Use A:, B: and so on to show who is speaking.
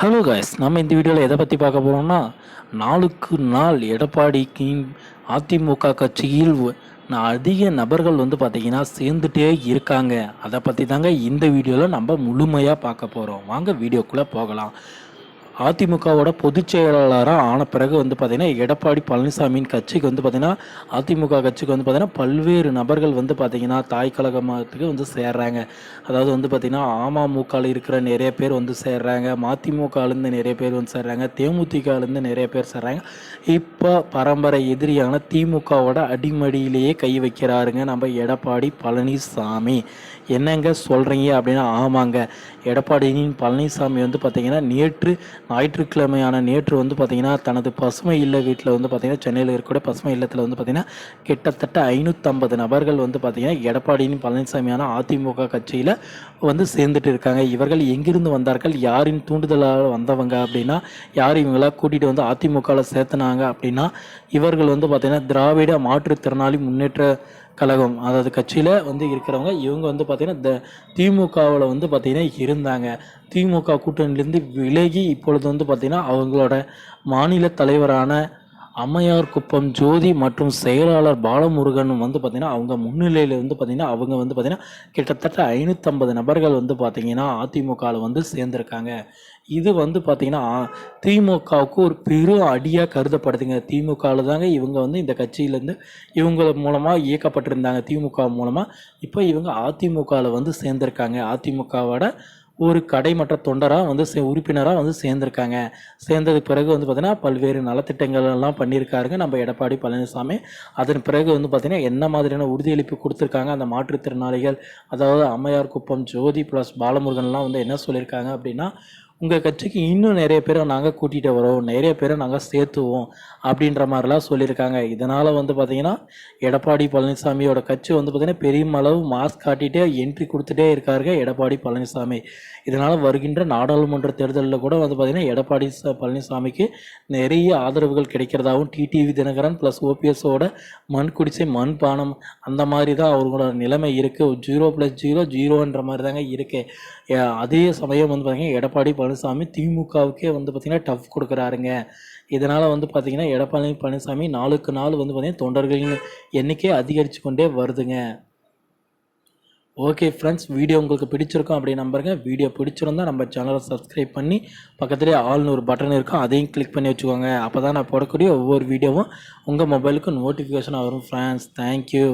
A: Hello guys நம்ம இந்த வீடியோவில் எதை பற்றி பார்க்க போகிறோம்னா நாளுக்கு நாள் எடப்பாடிக்கு அதிமுக கட்சியில் அதிக நபர்கள் வந்து பார்த்திங்கன்னா சேர்ந்துட்டே இருக்காங்க. அதை பற்றி தாங்க இந்த வீடியோவில் நம்ம முழுமையாக பார்க்க போகிறோம் வாங்க வீடியோக்குள்ளே போகலாம். அதிமுகவோட பொதுச் செயலாளராக ஆன பிறகு வந்து பார்த்திங்கன்னா எடப்பாடி பழனிசாமியின் கட்சிக்கு வந்து பார்த்திங்கன்னா அதிமுக கட்சிக்கு வந்து பார்த்திங்கன்னா பல்வேறு நபர்கள் வந்து பார்த்திங்கன்னா தாய் கழகத்துக்கு வந்து சேர்றாங்க. அதாவது வந்து பார்த்திங்கன்னா அமமுகவில் இருக்கிற நிறைய பேர் வந்து சேர்றாங்க. மதிமுகலேருந்து நிறைய பேர் வந்து சேர்றாங்க. தேமுதிகலேருந்து நிறைய பேர் சேர்றாங்க. இப்போ பரம்பரை எதிரியான திமுகவோட அடிமடியிலேயே கை வைக்கிறாருங்க நம்ம எடப்பாடி பழனிசாமி. என்னங்க சொல்கிறீங்க அப்படின்னா ஆமாங்க. எடப்பாடியின் பழனிசாமி வந்து பார்த்திங்கன்னா நேற்று ஞாயிற்றுக்கிழமையான நேற்று வந்து பார்த்திங்கன்னா தனது பசுமை இல்ல வீட்டில் வந்து பார்த்திங்கன்னா சென்னையில் இருக்கக்கூடிய பசுமை இல்லத்தில் வந்து பார்த்திங்கன்னா கிட்டத்தட்ட ஐநூற்றம்பது நபர்கள் வந்து பார்த்திங்கன்னா எடப்பாடியின் பழனிசாமியான அதிமுக கட்சியில் வந்து சேர்ந்துட்டு இருக்காங்க. இவர்கள் எங்கிருந்து வந்தார்கள்? யாரின் தூண்டுதலால் வந்தவங்க அப்படின்னா யார் இவங்களா கூட்டிகிட்டு வந்து அதிமுகவில் சேர்த்துனாங்க அப்படின்னா இவர்கள் வந்து பார்த்திங்கன்னா திராவிட மாற்றுத்திறனாளி முன்னேற்ற கழகம் அதாவது கட்சியில் வந்து இருக்கிறவங்க இவங்க வந்து பார்த்திங்கன்னா த திமுகவில் வந்து பார்த்திங்கன்னா இருந்தாங்க. திமுக கூட்டணியிலேருந்து விலகி இப்பொழுது வந்து பார்த்திங்கன்னா அவங்களோட மாநில தலைவரான அம்மையார் குப்பம் ஜோதி மற்றும் செயலாளர் பாலமுருகன் வந்து பார்த்திங்கன்னா அவங்க முன்னிலையில் வந்து பார்த்திங்கன்னா அவங்க வந்து பார்த்திங்கன்னா கிட்டத்தட்ட ஐநூற்றம்பது நபர்கள் வந்து பார்த்திங்கன்னா அதிமுகவில் வந்து சேர்ந்துருக்காங்க. இது வந்து பார்த்திங்கன்னா திமுகவுக்கு ஒரு பெரும் அடியாக கருதப்படுதுங்க. திமுகவில் தாங்க இவங்க வந்து இந்த கட்சியிலேருந்து இவங்க மூலமாக இயக்கப்பட்டிருந்தாங்க. திமுக மூலமாக இப்போ இவங்க அதிமுகவில் வந்து சேர்ந்துருக்காங்க. அதிமுகவோட ஒரு கடைமற்ற தொண்டராக வந்து சே உறுப்பினராக வந்து சேர்ந்துருக்காங்க. சேர்ந்ததுக்கு பிறகு வந்து பார்த்திங்கன்னா பல்வேறு நலத்திட்டங்கள் எல்லாம் பண்ணியிருக்காருங்க நம்ம எடப்பாடி பழனிசாமி. அதன் பிறகு வந்து பார்த்திங்கன்னா என்ன மாதிரியான உறுதியளிப்பு கொடுத்துருக்காங்க அந்த மாற்றுத்திறனாளிகள் அதாவது அம்மையார் குப்பம் ஜோதி ப்ளஸ் பாலமுருகன்லாம் வந்து என்ன சொல்லியிருக்காங்க அப்படின்னா உங்கள் கட்சிக்கு இன்னும் நிறைய பேரை நாங்கள் கூட்டிகிட்டு வரோம் நிறைய பேரை நாங்கள் சேர்த்துவோம் அப்படின்ற மாதிரிலாம் சொல்லியிருக்காங்க. இதனால் வந்து பார்த்திங்கன்னா எடப்பாடி பழனிசாமியோட கட்சி வந்து பார்த்திங்கன்னா பெரியமளவு மாஸ்க் காட்டிகிட்டே என்ட்ரி கொடுத்துட்டே இருக்காருங்க எடப்பாடி பழனிசாமி. இதனால் வருகின்ற நாடாளுமன்ற தேர்தலில் கூட வந்து பார்த்திங்கன்னா எடப்பாடி பழனிசாமிக்கு நிறைய ஆதரவுகள் கிடைக்கிறதாகவும் டிடிவி தினகரன் ப்ளஸ் ஓபிஎஸோட மண் குடிசை மண் பானம் அந்த மாதிரி தான் அவர்களோட நிலைமை இருக்குது ஜீரோ ப்ளஸ் ஜீரோ ஜீரோன்ற மாதிரி தாங்க இருக்குது அதே சமயம் வந்து பார்த்திங்கன்னா எடப்பாடி பழனிசாமி திமுகவுக்கே வந்து பார்த்திங்கன்னா டஃப் கொடுக்குறாருங்க. இதனால் வந்து பார்த்திங்கன்னா எடப்பாடி பழனிசாமி நாளுக்கு நாள் வந்து பார்த்திங்கன்னா தொண்டர்களின் எண்ணிக்கை அதிகரித்து கொண்டே வருதுங்க. ஓகே ஃப்ரெண்ட்ஸ் வீடியோ உங்களுக்கு பிடிச்சிருக்கும் அப்படி நம்புறேங்க. வீடியோ பிடிச்சிருந்தா நம்ம சேனலை சப்ஸ்கிரைப் பண்ணி பக்கத்துலேயே ஆல்னு ஒரு பட்டன் இருக்கும் அதையும் கிளிக் பண்ணி வச்சுக்கோங்க. அப்போ தான் நான் போடக்கூடிய ஒவ்வொரு வீடியோவும் உங்கள் மொபைலுக்கு நோட்டிஃபிகேஷன் வரும் ஃப்ரெண்ட்ஸ் தேங்க்யூ